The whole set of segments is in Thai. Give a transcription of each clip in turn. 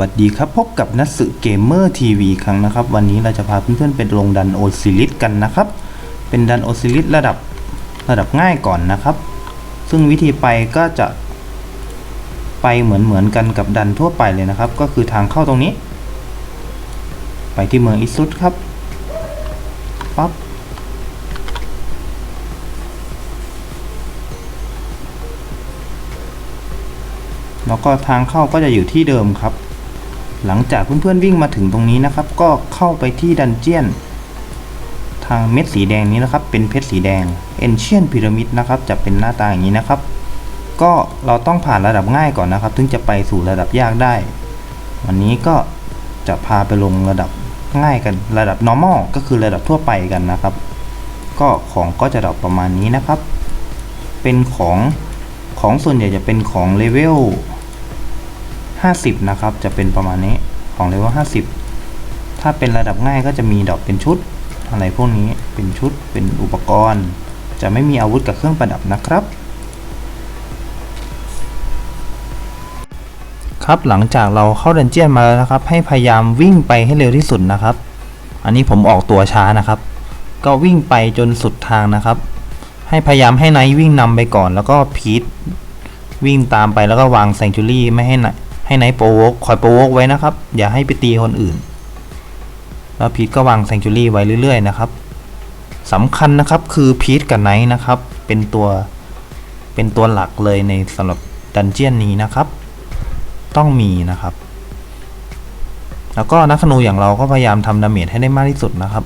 วัสดีครับ พบกับนัทสึเกมเมอร์ทีวีครั้งนะครับ วันนี้เราจะพาเพื่อนๆไปลงดันโอซิลิสกันนะครับ เป็นดันโอซิลิสระดับระดับง่ายก่อนนะครับ ซึ่งวิธีไปก็จะไปเหมือนเหมือนกันกับดันทั่วไปเลยนะครับ ก็คือทางเข้าตรงนี้ ไปที่เมืองอิซุตครับปั๊บแล้วก็ทางเข้าก็จะอยู่ที่เดิมครับ หลังจากเพื่อนๆวิ่งมาถึงตรงนี้นะครับ ก็เข้าไปที่ดันเจียน ทางเม็ดสีแดงนี้นะครับ เป็นเพชรสีแดง Ancient Pyramid นะครับ จะเป็นหน้าตาอย่างนี้นะครับ ก็เราต้องผ่านระดับง่ายก่อนนะครับ ถึงจะไปสู่ระดับยากได้ วันนี้ก็จะพาไปลงระดับง่ายกันระดับ normal ก็คือระดับทั่วไปกันนะครับ ก็ของก็จะดรอปประมาณนี้นะครับ เป็นของของส่วนใหญ่จะเป็นของเลเวล 50 นะครับ จะเป็นประมาณนี้ของเลเวล50 ถ้าเป็นระดับง่ายก็จะมีดอกเป็นชุด อะไรพวกนี้เป็นชุดเป็นอุปกรณ์ จะไม่มีอาวุธกับเครื่องประดับนะครับครับหลังจากเราเข้าดันเจียนมาแล้วนะครับ ให้พยายามวิ่งไปให้เร็วที่สุดนะครับ อันนี้ผมออกตัวช้านะครับ ก็วิ่งไปจนสุดทางนะครับ ให้พยายามให้ไนท์วิ่งนำไปก่อน แล้วก็พีทวิ่งตามไปแล้วก็วางแซงจูรี่ไม่ให้ไน ให้ไนท์โปรวกคอยโปรวกไว้นะครับ อย่าให้ไปตีคนอื่น แล้วพีทก็วางแซงจูรี่ไว้เรื่อยๆนะครับสำคัญนะครับคือพีทกับไนท์นะครับ เป็นตัวเป็นตัวหลักเลยในสำหรับดันเจียนนี้นะครับ ต้องมีนะครับ แล้วก็นักธนูอย่างเราก็พยายามทำดาเมจให้ได้มากที่สุดนะครับ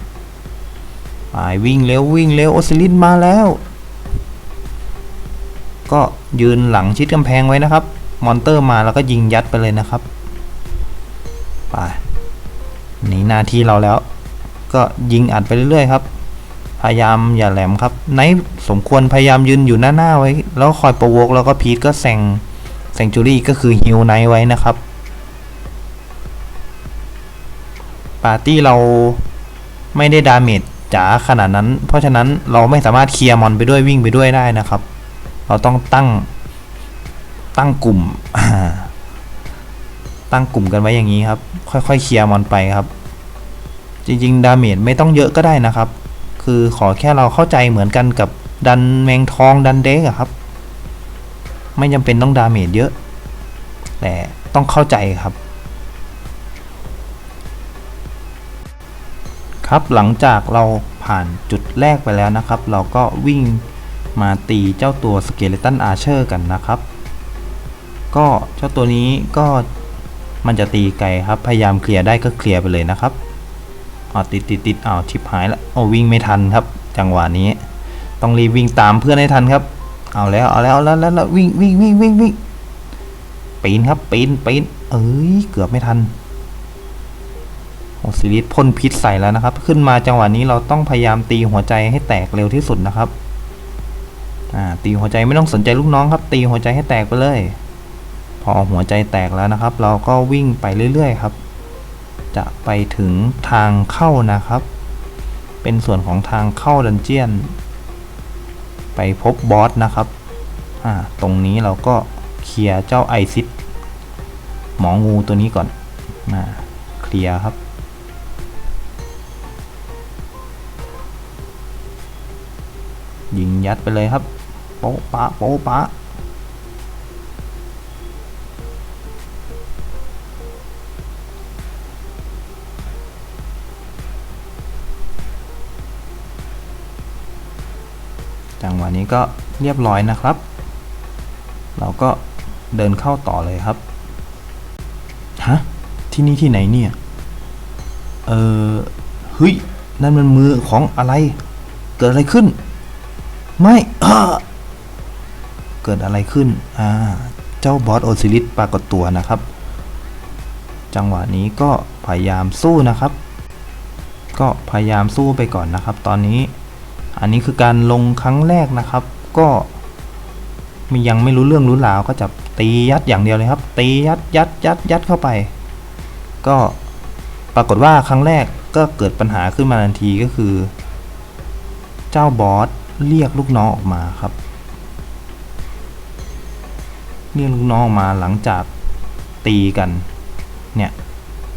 ไปวิ่งเร็ววิ่งเร็วโอซิลิสมาแล้ว ก็ยืนหลังชิดกำแพงไว้นะครับ มอนเตอร์มาแล้วก็ยิงยัดไปเลยนะครับไปนี่หน้าที่เราแล้ว ก็ยิงอัดไปเรื่อยๆครับ พยายามอย่าแหลมครับไนท์สมควรพยายามยืนอยู่หน้าๆไว้ แล้วคอยประวกแล้วก็พีทก็แซงแซงจูรี่ก็คือฮิวไนท์ไว้นะครับปาร์ตี้เราไม่ได้ดาเมจจ๋าขนาดนั้น เพราะฉะนั้นเราไม่สามารถเคลียร์มอนไปด้วยวิ่งไปด้วยได้นะครับ เราต้องตั้ง ตั้งกลุ่ม ตั้งกลุ่มกันไว้อย่างนี้ครับ ค่อยๆเคลียร์มอนไปครับ จริงๆ ดาเมจไม่ต้องเยอะก็ได้นะครับ คือขอแค่เราเข้าใจเหมือนกันกับดันแมงทองดันเด็กครับ ไม่จำเป็นต้องดาเมจเยอะ แต่ต้องเข้าใจครับ ครับหลังจากเราผ่านจุดแรกไปแล้วนะครับ เราก็วิ่งมาตีเจ้าตัวสเกเลตันอาร์เชอร์กันนะครับ ก็เจ้าตัวนี้ก็มันจะตีไกลครับ พยายามเคลียร์ได้ก็เคลียร์ไปเลยนะครับอ๋อติดติดติดอ้าวชิบหายล้วโอ้วิ่งไม่ทันครับ จังหวะนี้ ต้องรีบวิ่งตามเพื่อนให้ทันครับ เอาแล้วเอาแล้วแล้วแล้ววิ่งวิ่งวิ่งวิ่งวิ่งปีนครับปีนปีนเอ้ยเกือบไม่ทันโอซิลิสพ่นพิษใส่แล้วนะครับ ขึ้นมาจังหวะนี้เราต้องพยายามตีหัวใจให้แตกเร็วที่สุดนะครับอ่าตีหัวใจไม่ต้องสนใจลูกน้องครับ ตีหัวใจให้แตกไปเลย พอหัวใจแตกแล้วนะครับ เราก็วิ่งไปเรื่อยๆครับ จะไปถึงทางเข้านะครับ เป็นส่วนของทางเข้าดันเจียน ไปพบบอสนะครับตรงนี้เราก็เคลียร์เจ้าไอซิดหมองูตัวนี้ก่อนอเคลียร์ครับยิงยัดไปเลยครับโป๊ะปะโป๊ะปะ จังหวะนี้ก็เรียบร้อยนะครับ เราก็เดินเข้าต่อเลยครับ ฮะ ที่นี่ที่ไหนเนี่ย เออเฮ้ย นั่นมันมือของอะไร เกิดอะไรขึ้น ไม่เกิดอะไรขึ้น อ่า เจ้าบอสโอซิลิสปรากฏตัวนะครับ จังหวะนี้ก็พยายามสู้นะครับ ก็พยายามสู้ไปก่อนนะครับ ตอนนี้ อันนี้คือการลงครั้งแรกนะครับ ก็มียังไม่รู้เรื่องรู้ราวก็จะตียัดอย่างเดียวเลยครับ ตียัดยัดยัดยัดเข้าไป ก็ปรากฏว่าครั้งแรกก็เกิดปัญหาขึ้นมาทันทีก็คือ เจ้าบอสเรียกลูกน้องออกมาครับ เรียกลูกน้องออกมาหลังจากตีกัน เนี่ย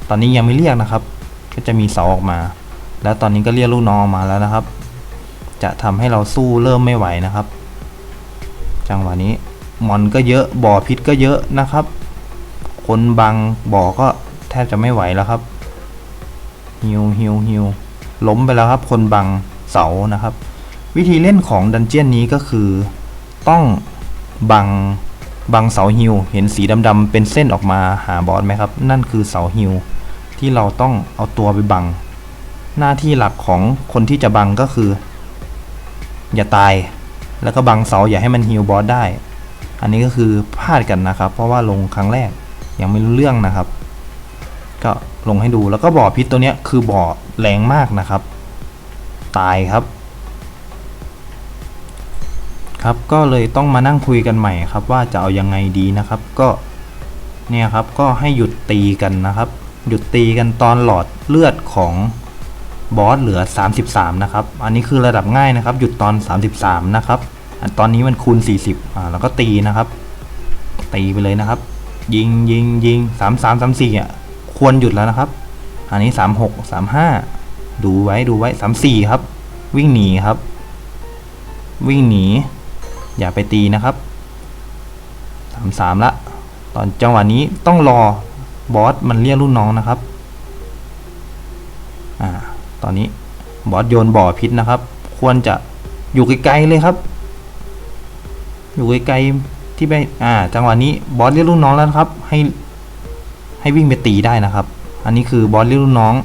ตอนนี้ยังไม่เรียกนะครับ ก็จะมีเสาออกมา แล้วตอนนี้ก็เรียกลูกน้องออกมาแล้วนะครับ จะทำให้เราสู้เริ่มไม่ไหวนะครับ จังหวะนี้มอนก็เยอะบ่อพิษก็เยอะนะครับ คนบังบ่อก็แทบจะไม่ไหวแล้วครับฮิวฮิวฮิวล้มไปแล้วครับ คนบังเสานะครับ วิธีเล่นของดันเจียนนี้ก็คือต้องบังบังเสาฮิวเห็นสีดำๆเป็นเส้นออกมาหาบอสไหมครับ นั่นคือเสาฮิวที่เราต้องเอาตัวไปบัง หน้าที่หลักของคนที่จะบังก็คือ อย่าตาย แล้วก็บังเสาอย่าให้มันฮิวบอสได้ อันนี้ก็คือพลาดกันนะครับ เพราะว่าลงครั้งแรกยังไม่รู้เรื่องนะครับ ก็ลงให้ดูแล้วก็บ่อพิษตัวเนี้ยคือบ่อแรงมากนะครับ ตายครับ ครับก็เลยต้องมานั่งคุยกันใหม่ครับ ว่าจะเอายังไงดีนะครับ ก็เนี่ยครับก็ให้หยุดตีกันนะครับ หยุดตีกันตอนหลอดเลือดของ บอสเหลือ 33 นะครับ อันนี้คือระดับง่ายนะครับ หยุดตอน 33 นะครับอันตอนนี้มันคูณ 40 อ่าแล้วก็ตีนะครับ ตีไปเลยนะครับ ยิงยิงยิงสามสามสามสี่อะควรหยุดแล้วนะครับ อันนี้สามหกสามห้าดูไว้ดูไว้สามสี่ครับ วิ่งหนีครับ วิ่งหนี อย่าไปตีนะครับสามสามละ ตอนจังหวะนี้ต้องรอบอสมันเรียกรุ่นน้องนะครับ อ่า ตอนนี้บอสโยนบ่อพิษนะครับ ควรจะอยู่ไกลๆเลยครับ อยู่ไกลๆที่ไปอ่า จังหวะนี้บอสเรียกรุ่นน้องแล้วครับ ให้ให้วิ่งไปตีได้นะครับ อันนี้คือบอสเรียกรุ่นน้อง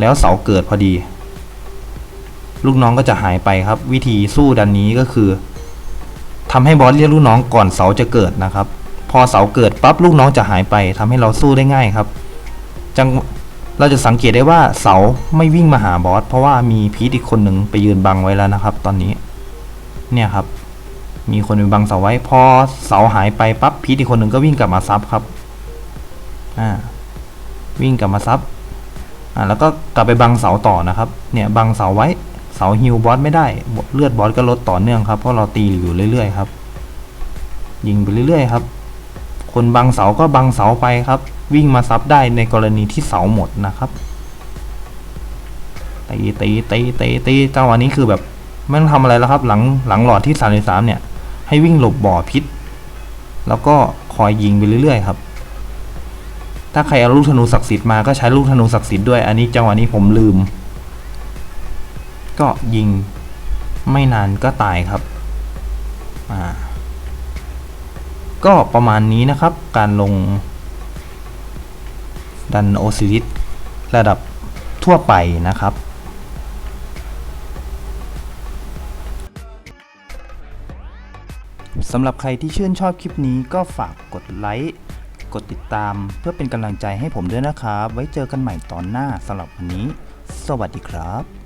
แล้วเสาเกิดพอดี ลูกน้องก็จะหายไปครับ วิธีสู้ดันนี้ก็คือทำให้บอสเรียกลูกน้องก่อนเสาจะเกิดนะครับ พอเสาเกิดปั๊บลูกน้องจะหายไปทำให้เราสู้ได้ง่ายครับ จัง เราจะสังเกตได้ว่าเสาไม่วิ่งมาหาบอส เพราะว่ามีพีทอีกคนหนึ่งไปยืนบังไว้แล้วนะครับ ตอนนี้ เนี่ยครับ มีคนไปบังเสาไว้ พอเสาหายไปปั๊บพีทอีกคนหนึ่งก็วิ่งกลับมาซับครับ อ่า วิ่งกลับมาซับ อ่า แล้วก็กลับไปบังเสาต่อนะครับ เนี่ยบังเสาไว้ เสาฮิวบอสไม่ได้ เลือดบอสก็ลดต่อเนื่องครับ เพราะเราตีอยู่เรื่อยๆครับ ยิงไปเรื่อยๆครับ คนบังเสาก็บังเสาไปครับ วิ่งมาซับได้ในกรณีที่เสาหมดนะครับตีตีตีตีตีจังหวะนี้คือแบบไม่ต้องทำอะไรแล้วครับ หลังหลังหลอดที่สามสามเนี่ย ให้วิ่งหลบบ่อพิษ แล้วก็คอยยิงไปเรื่อยๆ ครับ ถ้าใครเอาลูกธนูศักดิ์สิทธิ์มาก็ใช้ลูกธนูศักดิ์สิทธิ์ด้วย อันนี้จังหวะนี้ผมลืม ก็ยิงไม่นานก็ตายครับ อ่า ก็ประมาณนี้นะครับ การลงดันโอซิลิสระดับทั่วไปนะครับ สำหรับใครที่ชื่นชอบคลิปนี้ก็ฝากกดไลค์กดติดตามเพื่อเป็นกำลังใจให้ผมด้วยนะครับ ไว้เจอกันใหม่ตอนหน้าสำหรับวันนี้ สวัสดีครับ